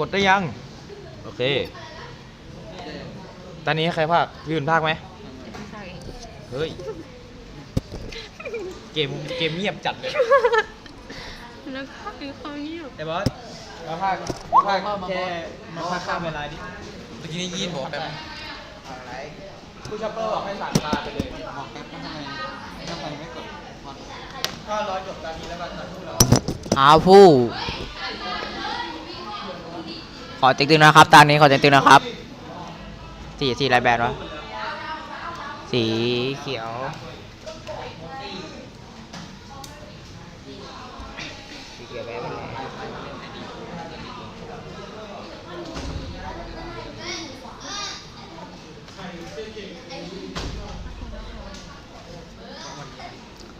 กดได้ยัง โอเค ตอนนี้ใครภาคพี่อุ่นภาคไหมใช่เฮ้ย เกมเกมเงียบจัดเลย แล้วก็คือเขาเงียบไอ้บอสมาภาคมาภาคแค่มาภาคข้ามเวลาดิเมื่อกี้นี่ยีนบอกแป๊บผู้ชัปเปอร์บอกให้สั่งลาไปเลยบอกแป๊บว่าทำไมทำไมไม่กดพอดก็รอจบตอนนี้แล้วก็ตัดผู้เราหาผู้ ขอติ๊กตึงนะครับตอนนี้ขอติ๊กตึงนะครับ สีสีอะไรแบรนด์วะ สีเขียว สีเขียวแบรนด์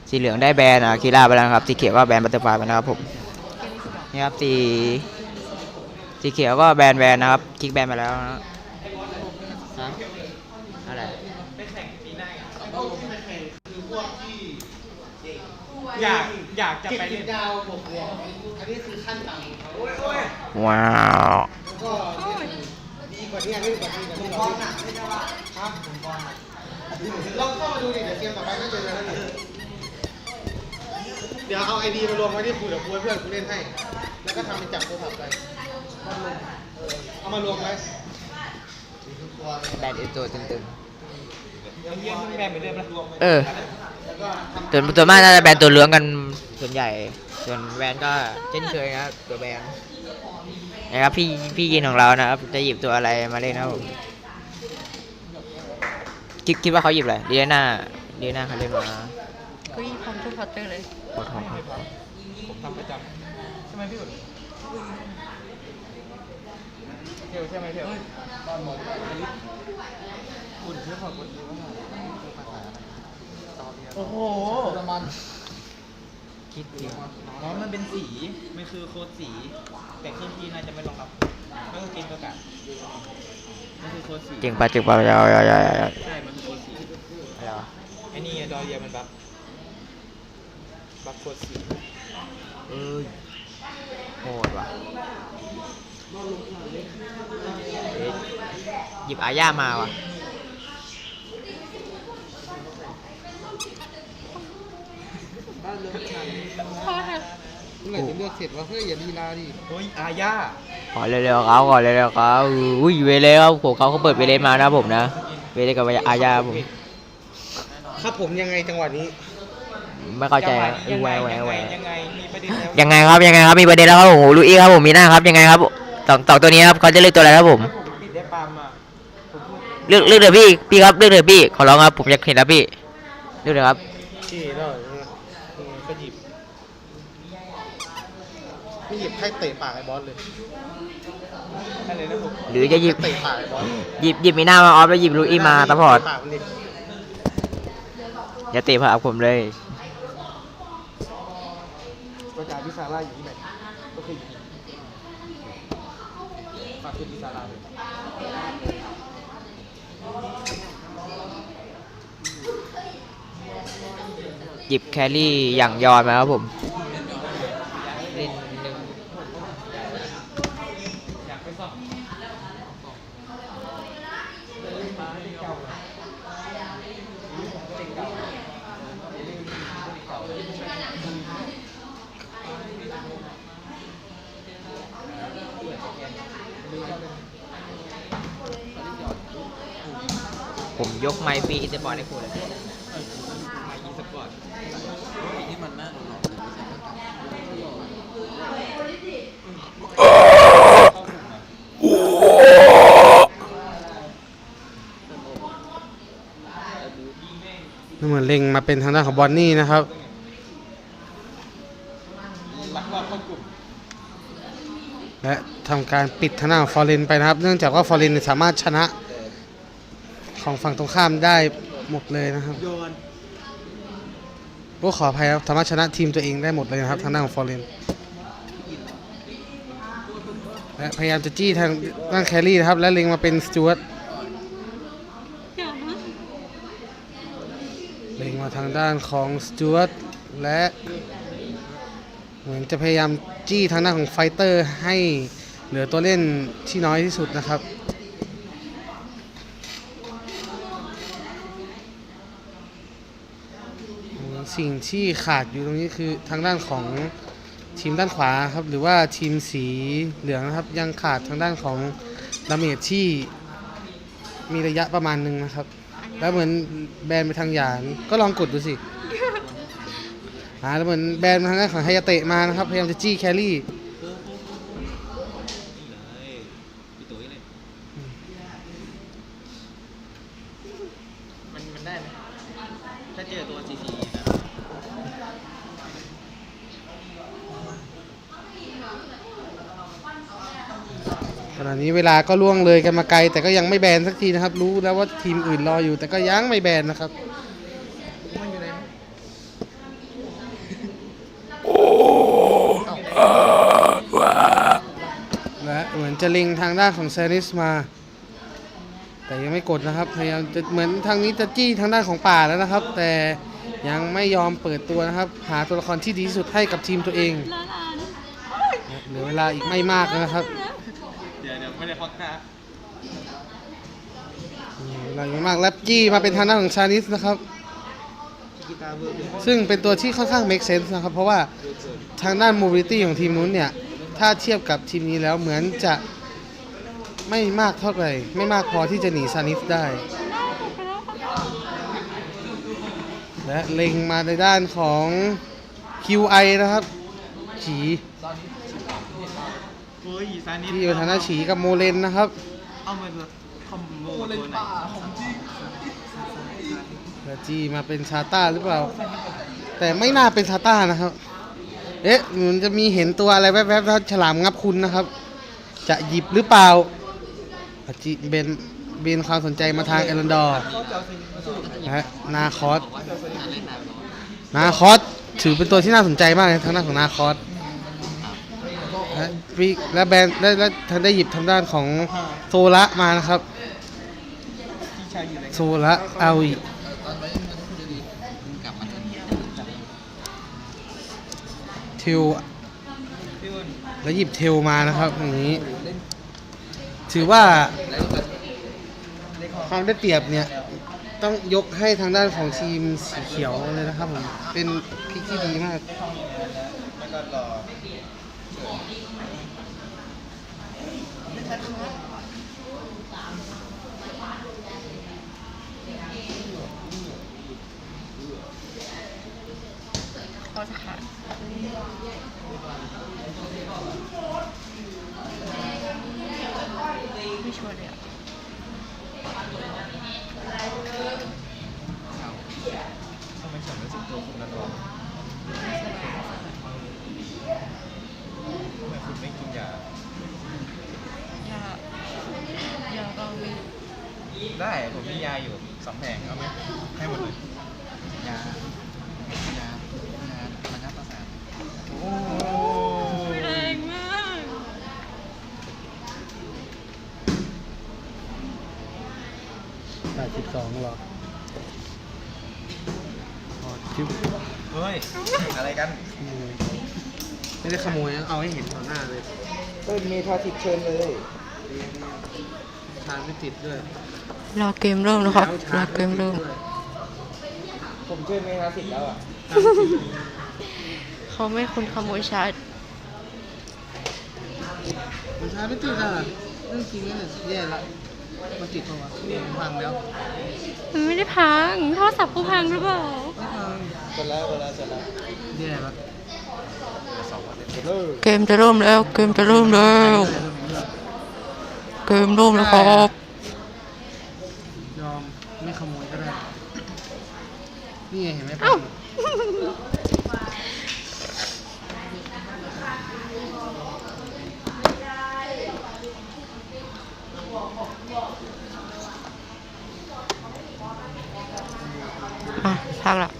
สีเหลืองได้แบรนด์อะคีร่าไปแล้วครับ สีเขียวก็แบรนด์บัตเตอร์ฟลายไปนะครับผม นี่ครับสี สีเขียวก็แบนแบนนะครับ คลิกแบนไปแล้วนะฮะอะไรอยากอยากจะไปเล่นดาวบวกบวกอันนี้คือขั้นต่ำว้าวก็ดีกว่านี้อันนี้กว่านี้กว่านี้บอลหนักไม่ใช่ว่าครับผมบอลหนักลองเข้ามาดูดิเดี๋ยวเกมต่อไปก็เจอกันแล้วนี่เดี๋ยวเอาไอดีมารวมไว้ที่คุยเดี๋ยวคุยเพื่อนกูเล่นให้ แล้วก็ทำเป็นจับโทรศัพท์ไปเอามารวมไว้แบนอีตัวตึงยังเยี่ยมแบนไปเรื่อยปะๆเออแล้วก็ทำส่วนส่วนมากน่าจะแบนตัวเหลืองกันส่วนใหญ่ ส่วนแบนก็เช่นเคยนะครับตัวแบนนะครับพี่พี่ยินของเรานะครับจะหยิบตัวอะไรมาเล่นนะครับผมคิดคิดว่าเขาหยิบอะไรดีน่าดีน่าเขาเล่นมาก็ยี่พร้อมทุกพอตเตอร์เลยโคตรหอมผมทำประจำใช่ไหมพี่อุ่น เที่ยวใช่ไหมเที่ยวอุ่นเที่ยวขอบคุณดีมากโอ้โหประมาณคิดจริงอ๋อมันเป็นสี มันคือโค้ดสี แต่เครื่องที่น่าจะไม่รองรับไม่ต้องกินประกาศมันคือโค้ดสีจริงปะจริงปะยาวยาวยาวยาวใช่ มันคือโค้ดสีอะไรวะไอ้นี่ดอเรียมันบักบักโค้ดสีเอ้ยโหดว่ะเอ๊ะ หยิบอาญามาว่ะพ่อค่ะเมื่อไหร่จะเลือกเสร็จวะเฮ้ยอย่าลีลาดิโอ้ยอาญาขอเร็วๆเขาขอเร็วๆเขาอุ้ยเวเลครับผมเขาเขาเปิดเวเลมานะผมนะ เวเลกับอาญาผม ครับผมยังไงจังหวะนี้ ไม่เข้าใจยังแหวไงแหวยังไงแหวยังไงมีประเด็นแล้วยังไงครับยังไงครับมีประเด็นแล้วครับผมลูอี้ครับผมมีหน้าครับยังไงครับ สองสองตัวนี้ครับเขาจะเลือกตัวอะไรครับผมผมปิดได้ปาล์มอะผมพูดเลือกเลือกเถอะพี่พี่ครับเลือกเถอะพี่ขอร้องครับผมอยากเห็นแล้วพี่เลือกเถอะครับที่แล้วก็หยิบไม่หยิบให้เตะปากไอ้บอสเลยอะไรนะผมหรือจะหยิบเตะปากไอ้บอสหยิบหยิบมีหน้ามาออฟแล้วหยิบลูอี้มาซัพพอร์ตเปากมันดิอย่าเตะผ่าผมเลยประจาพิซาร่าอยู่ที่ไหนก็คืออยู่นี่ฝากคุณพิซาร่าเลย หยิบแครี่อย่างยอนมาครับผมเล่นหนึ่ง อยากไปซ่อม ผมยกไมค์ฟรีอินเตอร์บอลให้คุณเลย มายิงสปอร์ต ที่มันน่าหลอก นี่ เล็งมาเป็นทางด้านของบอนนี่นะครับและทำการปิดทางด้านของฟอร์เรนไปนะครับ เนื่องจากว่าฟอร์เรนสามารถชนะของฝั่งตรงข้ามได้หมดเลยนะครับก็ขออภัยครับสามารถชนะทีมตัวเองได้หมดเลยนะครับ ทางด้านของฟอร์เรนและพยายามจะจี้ทางด้านแครี่นะครับ และเล็งมาเป็นสจวต อย่านะ เล็งมางด้านของสจวตและเหมือนจะพยายามจี้ทางด้านของไฟเตอร์ให้เหลือตัวเล่นที่น้อยที่สุดนะครับสิ่งที่ขาดอยู่ตรงนี้คือทางด้านของทีมด้านขวาครับ หรือว่าทีมสีเหลืองนะครับ ยังขาดทางด้านของดาเมจที่มีระยะประมาณหนึ่งนะครับ แล้วเหมือนแบนไปทางหยาน ก็ลองกดดูสิอ่าแล้วเหมือนแบนมาทางด้านของไฮยาเตะมานะครับ พยายามจะจี้แครี่นี่เลยพี่ตุ๋ยเลยมันมันได้ไหมถ้าเจอตัวสี ซีนนี้เวลาก็ล่วงเลยกันมาไกล แต่ก็ยังไม่แบนสักทีนะครับ รู้แล้วว่าทีมอื่นรออยู่ แต่ก็ยังไม่แบนนะครับและเหมือนจะเล็งทางด้านของเซนิสมา แต่ยังไม่กดนะครับพยายามจะเหมือนทางนี้จะจี้ทางด้านของป่าแล้วนะครับ แต่ยังไม่ยอมเปิดตัวนะครับ หาตัวละครที่ดีที่สุดให้กับทีมตัวเองเหลือเวลาอีกไม่มากนะครับ ไม่ได้ควักหน้าเวลาอีกไม่มากแล้วจี้มาเป็นทางด้านของชานิสนะครับ กีตาร์เบอร์เป็นซึ่งเป็นตัวที่ค่อนข้าง make sense นะครับ เพราะว่าทางด้าน mobility ของทีมนู้นเนี่ย ถ้าเทียบกับทีมนี้แล้วเหมือนจะไม่มากเท่าไหร่ไม่มากพอที่จะหนีซานิสได้ และเล็งมาในด้านของ QI นะครับฉีเฮ้ยซานิสที่อยู่ทางด้านฉีกับโมเลนนะครับ เอามาตัวคอมโบตัวไหนและจีมาเป็นชาต้าหรือเปล่า แต่ไม่น่าเป็นชาต้านะครับ เอ๊ะมันจะมีเห็นตัวอะไรแวบๆแล้วฉลามงับคุณนะครับ จะหยิบหรือเปล่าอาจิเบนเบนความสนใจมาทางเอรันดอร์และนาคอสนาคอสถือเป็นตัวที่น่าสนใจมากเลยทางด้านของนาคอส และปีกและแบนและและทางได้หยิบทางด้านของโซละมานะครับที่ชายอยู่ไหนโซละเอาอีตอนไว้มันจะดีมันกลับมาทันทีเทลพี่อ้นแล้วหยิบเทลมานะครับอย่างนี้ถือว่าแล้วก็ความได้เปรียบเนี่ย ต้องยกให้ทางด้านของทีมสีเขียวเลยนะครับผมเป็นพิกที่ดีมาก แล้วก็รอ เขาจะขาดไม่ชัวร์เลยอะทำไมฉันรู้สึกตัวคุณร้อน ทำไมคุณไม่กินยายายาก็มีได้ผมมียาอยู่สองแผงเอาไหมให้หมดเลยยายายามันนับประสาทโอ้แรงมาก82หรออ๋อจิ๊บเฮ้ยอะไรกันขโมย ไม่ได้ขโมยนะเอาให้เห็นต่อหน้าเลยเอ้ยมีทาสิบเชิญเลย ทานไม่ติดด้วยรอเกมเริ่มนะครับรอเกมเริ่มผมเชิญเมทาสิบแล้วอะเขาไม่คุณขโมยชาร์จมันชาร์จไม่ติดอะเรื่องจริงเนี่ยแย่ละมันติดปะวะเนี่ยมันพังแล้วมันไม่ได้พังโทรศัพท์กูพังหรือเปล่าไม่พังเสร็จแล้วเสร็จแล้วเสร็จแล้วแย่ละ เกมจะเริ่มแล้ว เกมจะเริ่มแล้ว เกมเริ่มแล้วครับยอมไม่ขโมยก็ได้ นี่ไงเห็นไหมเอ้าอะพักละ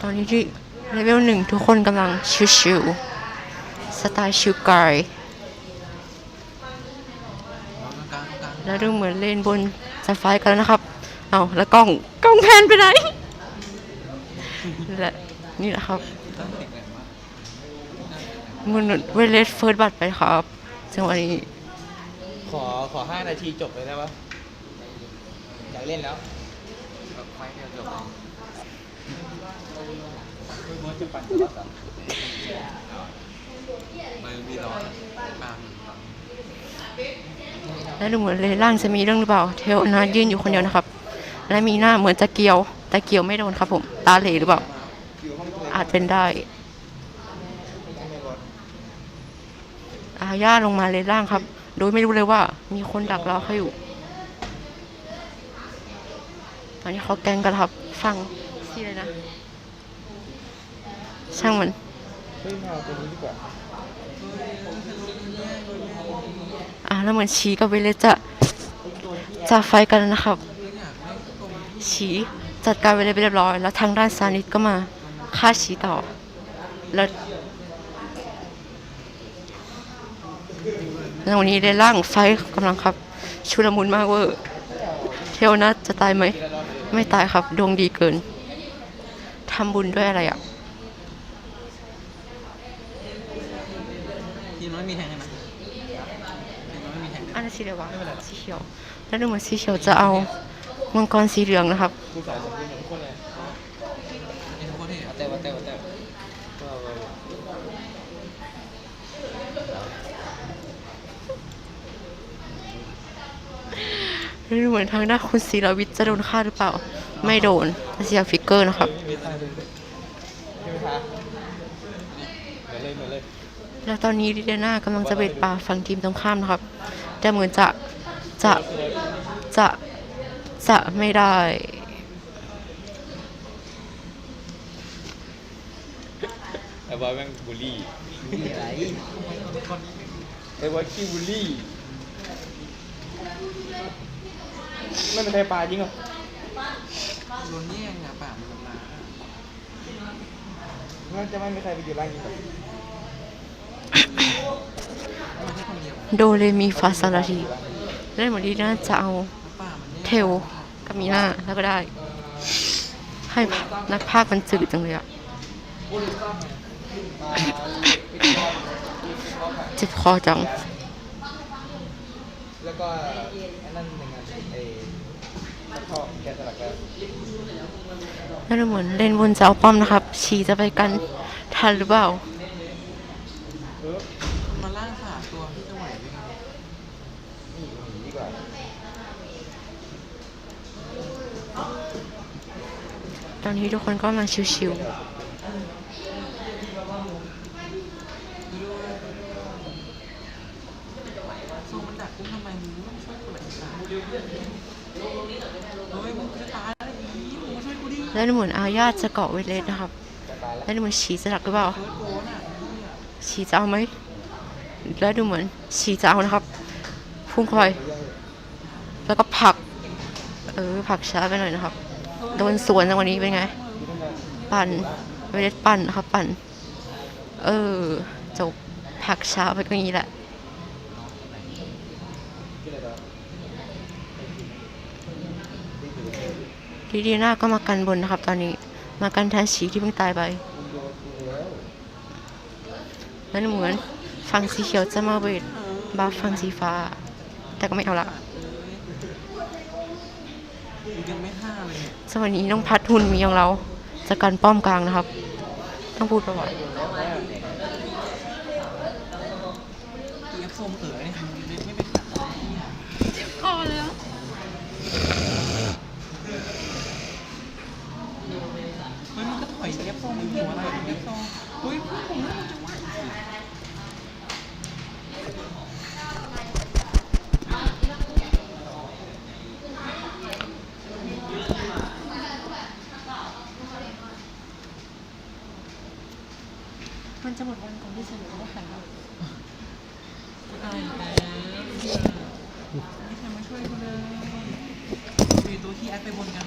ตอนนี้ที่ เลเวลหนึ่งทุกคนกำลังชิวๆสไตล์ชิวกายกลางกลางแล้วดูเหมือนเล่นบนสายไฟกันแล้วนะครับ เอาแล้วกล้องกล้องแพนไปไหนและนี่แหละครับต้องติดแบบว่ามือเวเลสเฟิร์สบัตรไปครับจังหวะนี้ขอขอห้านาทีจบเลยได้ปะอยากเล่นแล้ว แบบไฟเดียวจบ ไม่รู้จะปั่นรถอะ มือมีร้อนปาม แล้วดูเหมือนเลล่างจะมีเรื่องหรือเปล่า เทลนะยืนอยู่คนเดียวนะครับ และมีหน้าเหมือนจะเกียว แต่เกียวไม่โดนครับผมตาเหลหรือเปล่า อาจเป็นได้อาญาลงมาเลนล่างครับ โดยไม่รู้เลยว่า มีคนดักรอเขาอยู่ตอนนี้เขาแกงกันครับ ฟังชื่ออะไรนะ ช่างมันเฮ้ยมาเอาตัวนี้ดีกว่าอ่าแล้วเหมือนชีกับเวเลสจะจะไฟท์กันแล้วนะครับ ชีจัดการเวเลสไปเรียบร้อย แล้วทางด้านซานิสก็มาฆ่าชีต่อ แล้วแล้ววันนี้ในร่างไฟท์กำลังครับ ชุลมุนมากเวอร์เทลนะจะตายไหม ไม่ตายครับ ดวงดีเกินทำบุญด้วยอะไรอะ ทีมน้อยมีแทงกันนะทีมน้อยมีแทงกันอันนั้นสีเหลืองสีเขียว แล้วดูเหมือนสีเขียวจะเอามังกรสีเหลืองนะครับกูสายสมบูรณ์เหมือนคนเลยนี่ทุกคนเท่เอาแต่เอาแต่เอาแต่แล้วดูเหมือนทางด้านคุณศิรวิทย์จะโดนฆ่าหรือเปล่า ไม่โดนเสียฟิกเกอร์นะครับ ไม่มีทางเลยไม่มีทางเหมือนเลยเหมือนเลย แล้วตอนนี้ดิเดน่ากำลังจะเบ็ดป่าฝั่งทีมตรงข้ามนะครับ แต่เหมือนจะจะจะจะไม่ได้ไอ้บอยแม่งบูลลี่อะไรไอ้บอยขี้บูลลี่ไม่เป็นใครปลาจริงเหรอโดนแย่งอะปากมันมามันจะไม่มีใครไปอยู่ล่างนี้หรอก โดเรมีฟาซาลาทีแล้เหมือนดิเดน่าจะเอาเทลกับมีน่าแล้วก็ได้ ให้นักพากย์มันจืดจังเลยอะเจ็บคอจังแล้วก็นั่นหนึ่งไอ้ท่อแกะสลักแล้วแล้วดูเหมือนเล่นบนเอาป้อมนะครับ ชีจะไปกันทันหรือเปล่างสามตัวที่จะไหวไหมครับ นี่หนีดีกว่า ตอนนี้ทุกคนก็กำลังชิวโซมันดักกูทำไมมึงไม่ช่วยกูเลยอะเฮ้ยมึงจะตายแล้วอีมึงมาช่วๆแล้วดูเหมือนอาญาจะเกาะเวเลสนะครับ แล้วดูเหมือนชีจะดักหรือเปล่าเฟิร์สโกนอะเนี่ยชีจะเอาไหมแล้วดูเหมือนชีจะเอานะครับ พุ่งเข้าไปแล้วก็ผัก เออผักช้าไปหน่อยนะครับ โดนสวนจังวันนี้เป็นไง ปั่นเวเลสปั่นนะครับปั่น เออจบผักเช้าไปก็อย่างนี้แหละดีดีน่าก็มากันบนนะครับ ตอนนี้ มากันแทนชีที่เพิ่งตายไปแล้วเหมือนฝั่งสีเขียวจะมาเวทบาฟฝั่งสีฟ้า แต่ก็ไม่เอาละ ยังไม่ห้าเลยเนี่ยสวัสดีน้องพัดหุ่นมีของเราจะกันป้อมกลางนะครับ ต้องพูดประวัติเอฟโฟมเอ๋อเนี่ยไม่ไม่ไปขัดเนี่ยเจ็บคอแล้วเฮ้ยมันก็ถอยเอฟโฟมมึงหัวอะไรเอฟโฟมเฮ้ยผมน่าจะ จะหมดวันก่อนที่ฉันจะได้ขันตายแล้วไม่ใครมาช่วยกูเลยมีตัวที่แอดไปบนกัน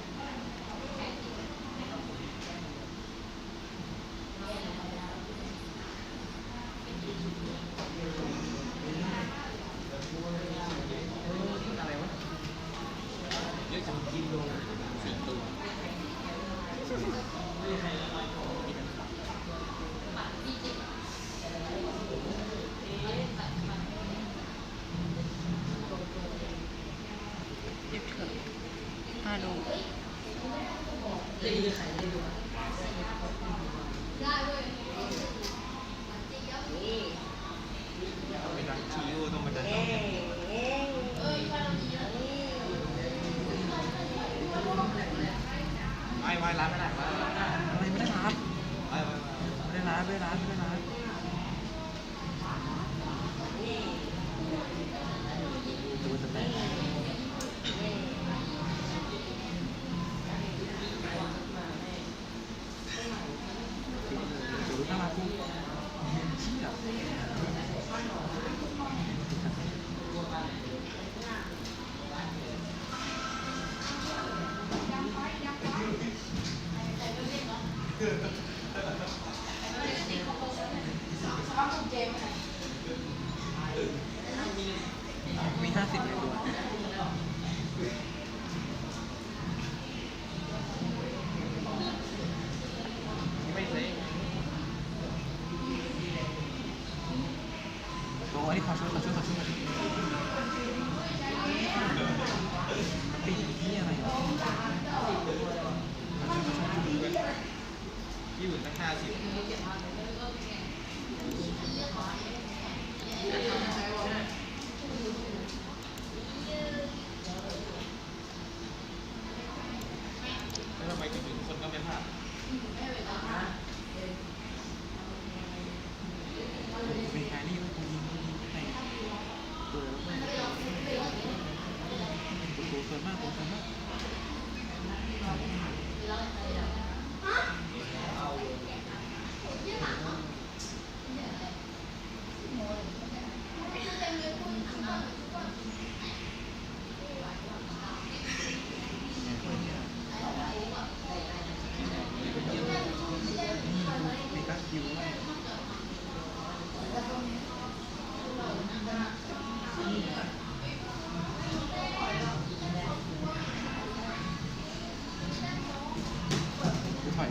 ร้อยล้านขนาดว่า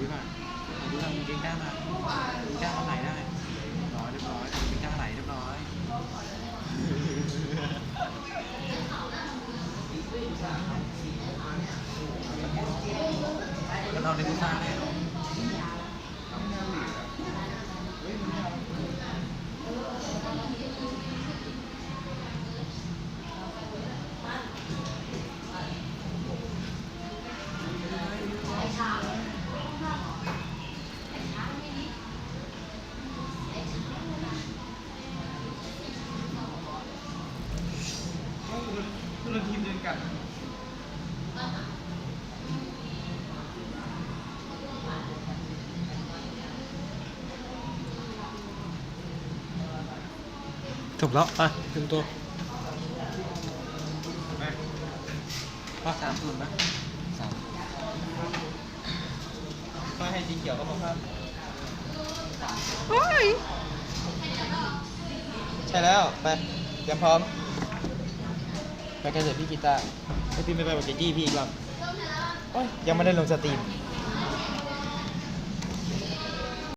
พี่มาดูทางเก่งก้ามาเก่งก้าเขาไหลได้ร้อยเรียบร้อยเก่งก้าไหลเรียบร้อยเราในกุซ่าเนี่ย คนละทีมเดินกันจบแล้วไปถึงตัวว่าสามศูนย์ไหมสามมาให้สีเขียวก็พอครับเฮ้ยใช่แล้ว ไปเตรียมพร้อม ไปกันเถอะพี่กีตาร์สตรีมไม่ไปบอกจะจี้พี่อีกรอบโอ๊ยยังไม่ได้ลงสตรีม